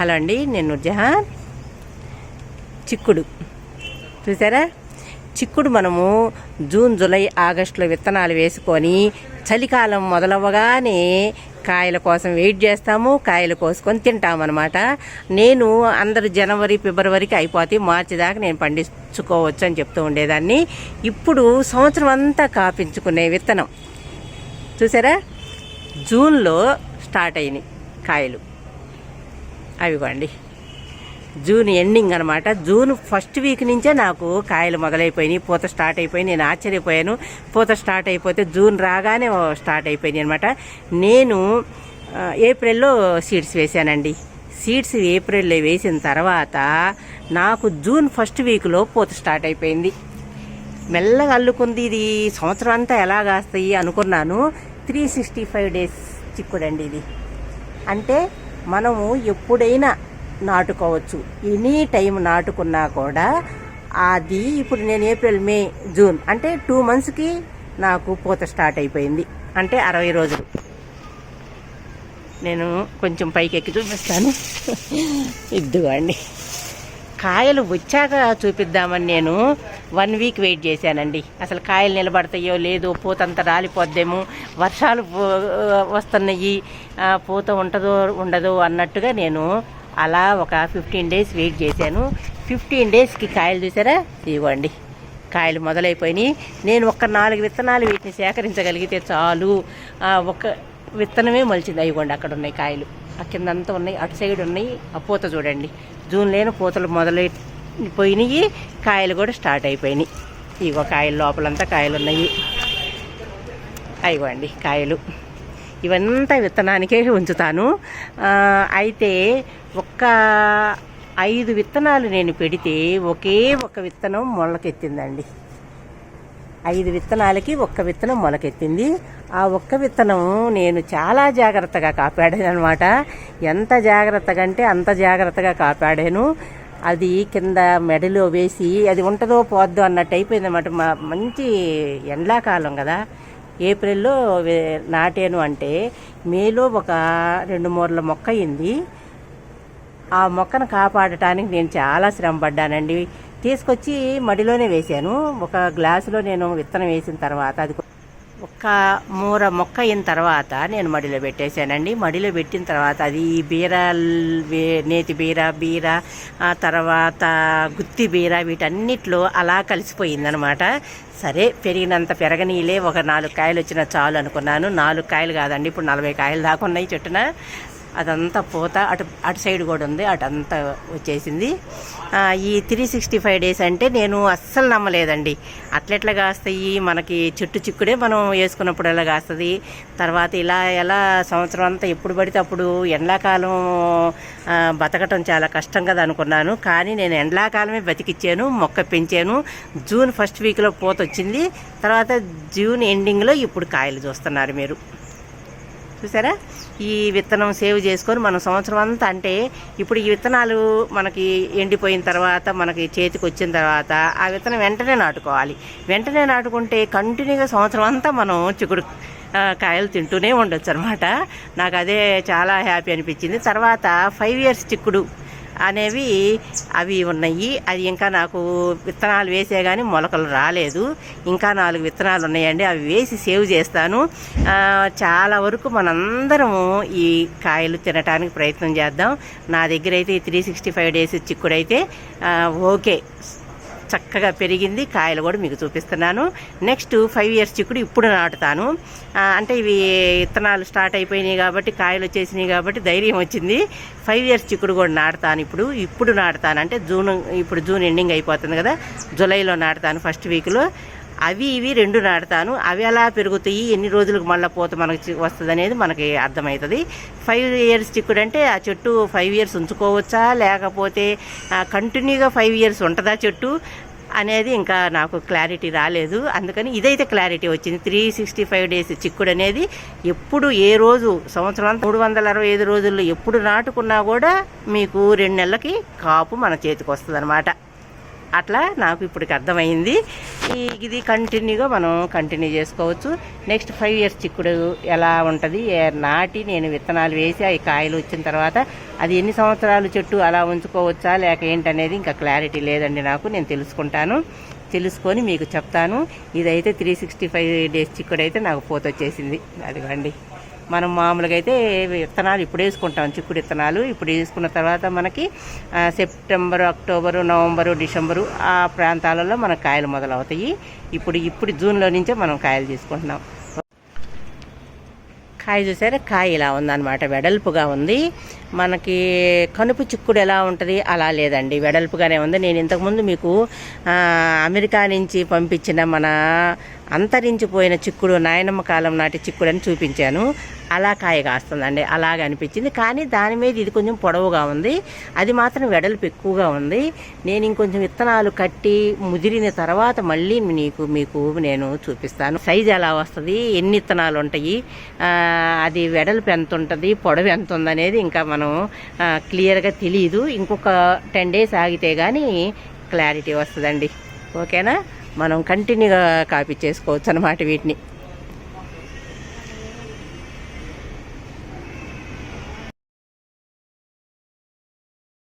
Hello అండి నేను జహాన్ చిక్కుడు. చూసారా? చిక్కుడు మనము జూన్ జూలై ఆగస్టులో విత్తనాలు వేసుకొని చలికాలం మొదలవ్వగానే కాయల కోసం వెయిట్ చేస్తాము కాయలు కోసుకొని తింటామన్నమాట. నేను అందరు జనవరి ఫిబ్రవరికి అయిపోతే మార్చి దాకా నేను పండించుకోవచ్చు అని చెప్తూ ఉండేదాన్ని. ఇప్పుడు సంవత్సరం అంతా కాపించుకునే విత్తనం. చూసారా? జూన్లో స్టార్ట్ అయినాయి కాయలు. అవిగోండి జూన్ ఎండింగ్ అనమాట జూన్ ఫస్ట్ వీక్ నుంచే నాకు కాయలు మొదలైపోయినాయి పూత స్టార్ట్ అయిపోయి నేను ఆశ్చర్యపోయాను. పూత స్టార్ట్ అయిపోతే జూన్ రాగానే స్టార్ట్ అయిపోయినాయి అనమాట నేను ఏప్రిల్లో సీడ్స్ వేశానండి. సీడ్స్ ఏప్రిల్లో వేసిన తర్వాత నాకు జూన్ ఫస్ట్ వీక్లో పూత స్టార్ట్ అయిపోయింది. మెల్లగా అల్లుకుంది ఇది. సంవత్సరం అంతా ఎలా కాస్తాయి అనుకున్నాను. త్రీ సిక్స్టీ ఫైవ్ డేస్ చిక్కుడండి ఇది. అంటే మనము ఎప్పుడైనా నాటుకోవచ్చు. ఎనీ టైం నాటుకున్నా కూడా అది ఇప్పుడు నేను ఏప్రిల్ మే జూన్ అంటే టూ మంత్స్కి నాకు పూత స్టార్ట్ అయిపోయింది. అంటే అరవై రోజులు. నేను కొంచెం పైకి ఎక్కి చూపిస్తాను. ఇద్దుగోండి కాయలు వచ్చాక చూపిద్దామని నేను వన్ వీక్ వెయిట్ చేశానండి. అసలు కాయలు నిలబడతాయో లేదో పూతంతా రాలిపోద్దేమో వర్షాలు వస్తున్నాయి పూత ఉంటుందో ఉండదో అన్నట్టుగా నేను అలా ఒక ఫిఫ్టీన్ డేస్ వెయిట్ చేశాను. ఫిఫ్టీన్ డేస్కి కాయలు చూసారా? ఇవ్వండి కాయలు మొదలైపోయినాయి. నేను ఒక నాలుగు విత్తనాలు వీటిని సేకరించగలిగితే చాలు. ఒక విత్తనమే మలిచింది. అయిగోండి అక్కడ ఉన్నాయి కాయలు. ఆ కిందంతా ఉన్నాయి. అటు సైడ్ ఉన్నాయి. ఆ పూత చూడండి. జూన్ లేని పూతలు పోయినాయి. కాయలు కూడా స్టార్ట్ అయిపోయినాయి. ఇగో కాయలు లోపలంతా కాయలు ఉన్నాయి. అయిగోండి కాయలు. ఇవంతా విత్తనానికే ఉంచుతాను. అయితే ఒక్క ఐదు విత్తనాలు నేను పెడితే ఒకే ఒక విత్తనం మొలకెత్తిందండి. ఐదు విత్తనాలకి ఒక్క విత్తనం మొలకెత్తింది. ఆ ఒక్క విత్తనం నేను చాలా జాగ్రత్తగా కాపాడాను అనమాట ఎంత జాగ్రత్తగా అంటే అంత జాగ్రత్తగా కాపాడాను. అది కింద మెడలో వేసి అది ఉంటుందో పోద్దో అన్నట్టు అయిపోయింది మా మంచి ఎండాకాలం కదా. ఏప్రిల్లో వే- నాటాను అంటే మేలో ఒక రెండు మూరల మొక్క అయింది. ఆ మొక్కను కాపాడటానికి నేను చాలా శ్రమ పడ్డానండి. తీసుకొచ్చి మడిలోనే వేశాను. ఒక గ్లాసులో నేను విత్తనం వేసిన తర్వాత అది ఒక ఒక్క మూర మొక్క అయిన తర్వాత నేను మడిలో పెట్టేశానండి. మడిలో పెట్టిన తర్వాత అది ఈ బీర నేతి బీర బీర ఆ తర్వాత గుత్తి బీర వీటన్నిటిలో అలా కలిసిపోయిందనమాట. సరే పెరిగినంత పెరగనీలే. ఒక నాలుగు కాయలు వచ్చిన చాలు అనుకున్నాను. నాలుగు కాయలు కాదండి. ఇప్పుడు నలభై కాయలు దాకా ఉన్నాయి చెట్టున. అదంతా పూత అటు అటు సైడ్ కూడా ఉంది అటు అంతా వచ్చేసింది ఈ త్రీ సిక్స్టీ ఫైవ్ డేస్ అంటే నేను అస్సలు నమ్మలేదండి. అట్లెట్లా కాస్తాయి? మనకి చెట్టు చిక్కుడే మనం వేసుకున్నప్పుడు ఎలా కాస్తుంది? తర్వాత ఇలా ఎలా సంవత్సరం అంతా ఎప్పుడు పడితే అప్పుడు ఎండాకాలం బతకటం చాలా కష్టం కదా అనుకున్నాను. కానీ నేను ఎండాకాలమే బతికిచ్చాను మొక్క పెంచాను. జూన్ ఫస్ట్ వీక్లో పూత వచ్చింది తర్వాత జూన్ ఎండింగ్లో ఇప్పుడు కాయలు చూస్తున్నారు మీరు. చూసారా? ఈ విత్తనం సేవ్ చేసుకొని మనం సంవత్సరం అంతా అంటే ఇప్పుడు ఈ విత్తనాలు మనకి ఎండిపోయిన తర్వాత మనకి చేతికి వచ్చిన తర్వాత ఆ విత్తనం వెంటనే నాటుకోవాలి. వెంటనే నాటుకుంటే కంటిన్యూగా సంవత్సరం అంతా మనం చిక్కుడు కాయలు తింటూనే ఉండొచ్చు అనమాట నాకు అదే చాలా హ్యాపీ అనిపించింది. తర్వాత ఫైవ్ ఇయర్స్ చిక్కుడు అనేవి అవి ఉన్నాయి. అది ఇంకా నాకు విత్తనాలు వేసే కానీ మొలకలు రాలేదు. ఇంకా నాలుగు విత్తనాలు ఉన్నాయండి. అవి వేసి సేవ్ చేస్తాను. చాలా వరకు మనందరము ఈ కాయలు తినడానికి ప్రయత్నం చేద్దాం. నా దగ్గర అయితే ఈ త్రీ సిక్స్టీ ఫైవ్ డేస్ చిక్కుడైతే ఓకే. చక్కగా పెరిగింది. కాయలు కూడా మీకు చూపిస్తున్నాను. నెక్స్ట్ ఫైవ్ ఇయర్స్ చిక్కుడు ఇప్పుడు నాటుతాను. అంటే ఇవి విత్తనాలు స్టార్ట్ అయిపోయినాయి కాబట్టి కాయలు వచ్చేసినాయి కాబట్టి ధైర్యం వచ్చింది. ఫైవ్ ఇయర్స్ చిక్కుడు కూడా నాటుతాను ఇప్పుడు. ఇప్పుడు నాటుతాను. అంటే జూన్ ఇప్పుడు జూన్ ఎండింగ్ అయిపోతుంది కదా. జూలైలో నాటుతాను ఫస్ట్ వీక్లో అవి ఇవి రెండు నాటుతాను. అవి ఎలా పెరుగుతాయి. ఎన్ని రోజులకు మళ్ళీ పోత మనకి వస్తుంది అనేది మనకి అర్థమవుతుంది. ఫైవ్ ఇయర్స్ చిక్కుడు అంటే ఆ చెట్టు ఫైవ్ ఇయర్స్ ఉంచుకోవచ్చా? లేకపోతే కంటిన్యూగా ఫైవ్ ఇయర్స్ ఉంటుందా చెట్టు? అనేది ఇంకా నాకు క్లారిటీ రాలేదు. అందుకని ఇదైతే క్లారిటీ వచ్చింది. త్రీ సిక్స్టీ ఫైవ్ డేస్ చిక్కుడు అనేది ఎప్పుడు ఏ రోజు సంవత్సరం మూడు వందల అరవై ఐదు రోజుల్లో ఎప్పుడు నాటుకున్నా కూడా మీకు రెండు నెలలకి కాపు మన చేతికి వస్తుంది అట్లా నాకు ఇప్పటికి అర్థమైంది. ఈ ఇది కంటిన్యూగా మనం కంటిన్యూ చేసుకోవచ్చు. నెక్స్ట్ ఫైవ్ ఇయర్స్ చిక్కుడు ఎలా ఉంటుంది? నాటి నేను విత్తనాలు వేసి అవి కాయలు వచ్చిన తర్వాత అది ఎన్ని సంవత్సరాలు చెట్టు అలా ఉంచుకోవచ్చా లేక ఏంటనేది ఇంకా క్లారిటీ లేదండి నాకు నేను తెలుసుకుంటాను. తెలుసుకొని మీకు చెప్తాను. ఇదైతే త్రీ సిక్స్టీ ఫైవ్ డేస్ చిక్కుడు అయితే నాకు పోత వచ్చేసింది అదిగండి. మనం మామూలుగా అయితే విత్తనాలు ఇప్పుడు వేసుకుంటాం చిక్కుడు విత్తనాలు. ఇప్పుడు వేసుకున్న తర్వాత మనకి సెప్టెంబరు అక్టోబరు నవంబరు డిసెంబరు ఆ ప్రాంతాలలో మనకు కాయలు మొదలవుతాయి. ఇప్పుడు ఇప్పుడు జూన్లో నుంచే మనం కాయలు తీసుకుంటున్నాం. కాయ చూసారా? కాయ ఇలా ఉందన్నమాట. వెడల్పుగా ఉంది. మనకి కనుపు చిక్కుడు ఎలా ఉంటుంది? అలా లేదండి. వెడల్పుగానే ఉంది. నేను ఇంతకుముందు మీకు అమెరికా నుంచి పంపించిన మన అంతరించిపోయిన చిక్కుడు నాయనమ్మ కాలం నాటి చిక్కుడు అని చూపించాను. అలా కాయ కాస్తుందండి అలాగే అనిపించింది. కానీ దాని మీద ఇది కొంచెం పొడవుగా ఉంది. అది మాత్రం వెడల్పు ఎక్కువగా ఉంది. నేను ఇంకొంచెం విత్తనాలు కట్టి ముదిరిన తర్వాత మళ్ళీ నీకు మీకు నేను చూపిస్తాను. సైజు ఎలా వస్తుంది ఎన్ని విత్తనాలు ఉంటాయి అది వెడల్పు ఎంత ఉంటుంది పొడవు ఎంత ఉందనేది ఇంకా మనం క్లియర్గా తెలియదు ఇంకొక టెన్ డేస్ ఆగితే కానీ క్లారిటీ వస్తుందండి. ఓకేనా? మనం కంటిన్యూగా కాపీ చేసుకోవచ్చు అనమాట వీటిని.